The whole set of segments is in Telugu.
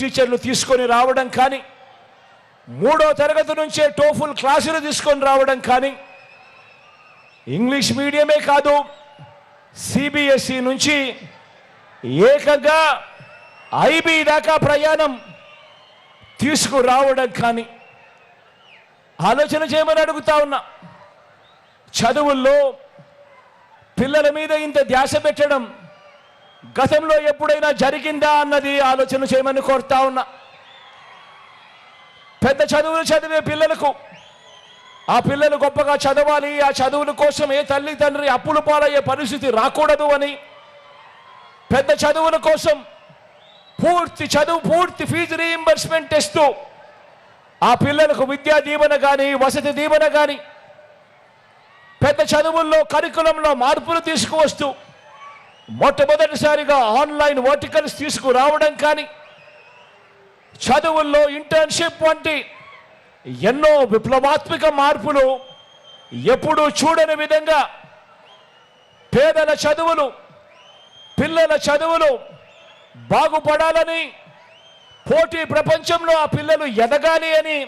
టీచర్లు తీసుకొని రావడం కానీ మూడో తరగతి నుంచే టోఫుల్ క్లాసులు తీసుకొని రావడం కానీ ఇంగ్లీష్ మీడియమే కాదు సిబిఎస్ఈ నుంచి ఏకంగా ఐబీ దాకా ప్రయాణం తీసుకురావడం కానీ ఆలోచన చేయమని అడుగుతా ఉన్నా. చదువుల్లో పిల్లల మీద ఇంత ధ్యాస పెట్టడం గతంలో ఎప్పుడైనా జరిగిందా అన్నది ఆలోచన చేయమని కోరుతా ఉన్నా. పెద్ద చదువులు చదివే పిల్లలకు ఆ పిల్లలు గొప్పగా చదవాలి ఆ చదువుల కోసం ఏ తల్లి తండ్రి అప్పులు పాలయ్యే పరిస్థితి రాకూడదు అని పెద్ద చదువుల కోసం పూర్తి చదువు పూర్తి ఫీజు రీయింబర్స్మెంట్ ఇస్తూ ఆ పిల్లలకు విద్యా దీవెన కానీ వసతి దీవెన కానీ పెద్ద చదువుల్లో కరికులంలో మార్పులు తీసుకువస్తూ మొట్టమొదటిసారిగా ఆన్లైన్ వర్టికల్స్ తీసుకురావడం కానీ చదువుల్లో ఇంటర్న్షిప్ వంటి ఎన్నో విప్లవాత్మక మార్పులు ఎప్పుడూ చూడని విధంగా పేదల చదువులు పిల్లల చదువులు బాగుపడాలని పోటీ ప్రపంచంలో ఆ పిల్లలు ఎదగాలి అని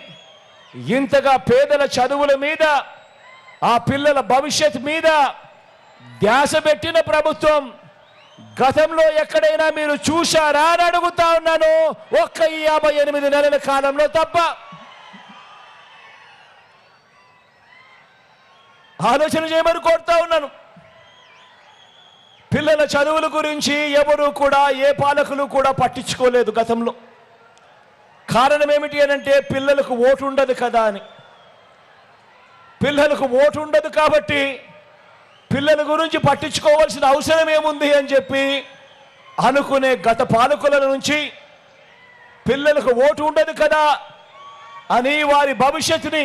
ఇంతగా పేదల చదువుల మీద ఆ పిల్లల భవిష్యత్ మీద ధ్యాస పెట్టిన ప్రభుత్వం గతంలో ఎక్కడైనా మీరు చూశారా అని అడుగుతా ఉన్నాను. ఒక్క యాభై ఎనిమిది నెలల కాలంలో తప్ప. ఆలోచన చేయమని కోరుతా ఉన్నాను. పిల్లల చదువుల గురించి ఎవరు కూడా ఏ పాలకులు కూడా పట్టించుకోలేదు గతంలో. కారణం ఏమిటి అని అంటే పిల్లలకు ఓటు ఉండదు కదా అని. పిల్లలకు ఓటు ఉండదు కాబట్టి పిల్లల గురించి పట్టించుకోవాల్సిన అవసరం ఏముంది అని చెప్పి అనుకునే గత పాలకుల నుంచి పిల్లలకు ఓటు ఉండదు కదా అని వారి భవిష్యత్తుని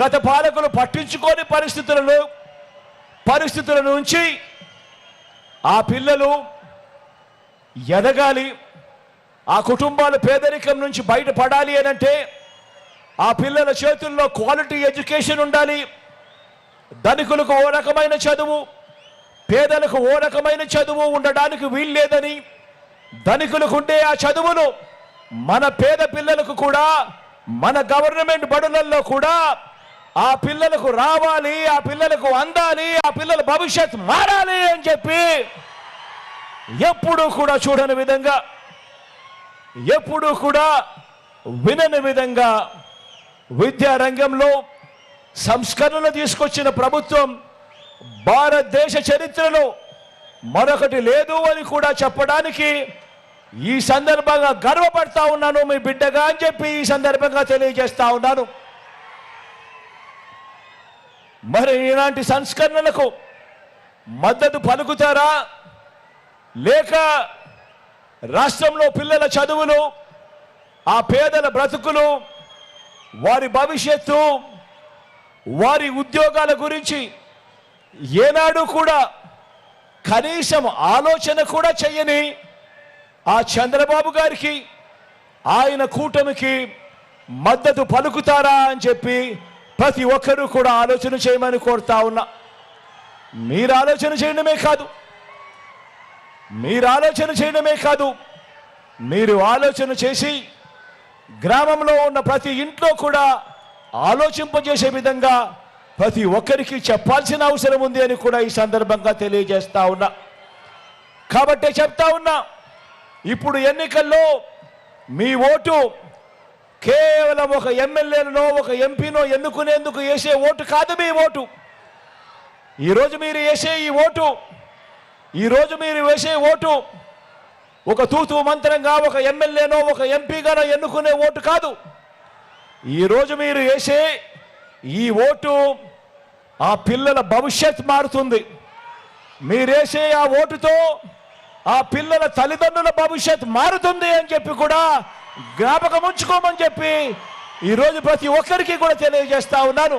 గత పాలకులు పట్టించుకోని పరిస్థితులలో పరిస్థితుల నుంచి ఆ పిల్లలు ఎదగాలి ఆ కుటుంబాలు పేదరికం నుంచి బయటపడాలి అని అంటే ఆ పిల్లల చేతుల్లో క్వాలిటీ ఎడ్యుకేషన్ ఉండాలి ధనికులకు ఓ రకమైన చదువు పేదలకు ఓ రకమైన చదువు ఉండడానికి వీల్లేదని ధనికులకు ఉండే ఆ చదువును మన పేద పిల్లలకు కూడా మన గవర్నమెంట్ బడులలో కూడా ఆ పిల్లలకు రావాలి ఆ పిల్లలకు అందాలి ఆ పిల్లల భవిష్యత్ మారాలి అని చెప్పి ఎప్పుడూ కూడా చూడని విధంగా ఎప్పుడూ కూడా వినని విధంగా విద్యారంగంలో సంస్కరణలు తీసుకొచ్చిన ప్రభుత్వం భారతదేశ చరిత్రలో మరొకటి లేదు అని కూడా చెప్పడానికి ఈ సందర్భంగా గర్వపడతా ఉన్నాను మీ బిడ్డగా అని చెప్పి ఈ సందర్భంగా తెలియజేస్తా ఉన్నాను. మరి ఇలాంటి సంస్కరణలకు మద్దతు పలుకుతారా? లేక రాష్ట్రంలో పిల్లల చదువులు ఆ పేదల బ్రతుకులు వారి భవిష్యత్తు వారి ఉద్యోగాల గురించి ఏనాడు కూడా కనీసం ఆలోచన కూడా చెయ్యని ఆ చంద్రబాబు గారికి ఆయన కూటమికి మద్దతు పలుకుతారా అని చెప్పి ప్రతి ఒక్కరూ కూడా ఆలోచన చేయమని కోరుతా ఉన్నా. మీరు ఆలోచన చేయడమే కాదు. మీరు ఆలోచన చేయడమే కాదు. మీరు ఆలోచన చేసి గ్రామంలో ఉన్న ప్రతి ఇంట్లో కూడా ఆలోచింపజేసే విధంగా ప్రతి ఒక్కరికి చెప్పాల్సిన అవసరం ఉంది అని కూడా ఈ సందర్భంగా తెలియజేస్తా ఉన్నా. కాబట్టే చెప్తా ఉన్నా ఇప్పుడు ఎన్నికల్లో మీ ఓటు కేవలం ఒక ఎమ్మెల్యేనో ఒక ఎంపీనో ఎన్నుకునేందుకు వేసే ఓటు కాదు మీ ఓటు. ఈరోజు మీరు వేసే ఈ ఓటు ఈరోజు మీరు వేసే ఓటు ఒక తూతు మంత్రంగా ఒక ఎమ్మెల్యేనో ఒక ఎంపీగానో ఎన్నుకునే ఓటు కాదు. ఈరోజు మీరు వేసే ఈ ఓటు ఆ పిల్లల భవిష్యత్ మారుతుంది. మీరేసే ఆ ఓటుతో ఆ పిల్లల తల్లిదండ్రుల భవిష్యత్ మారుతుంది అని చెప్పి కూడా జ్ఞాపకం ఉంచుకోమని చెప్పి ఈరోజు ప్రతి ఒక్కరికి కూడా తెలియజేస్తా ఉన్నాను.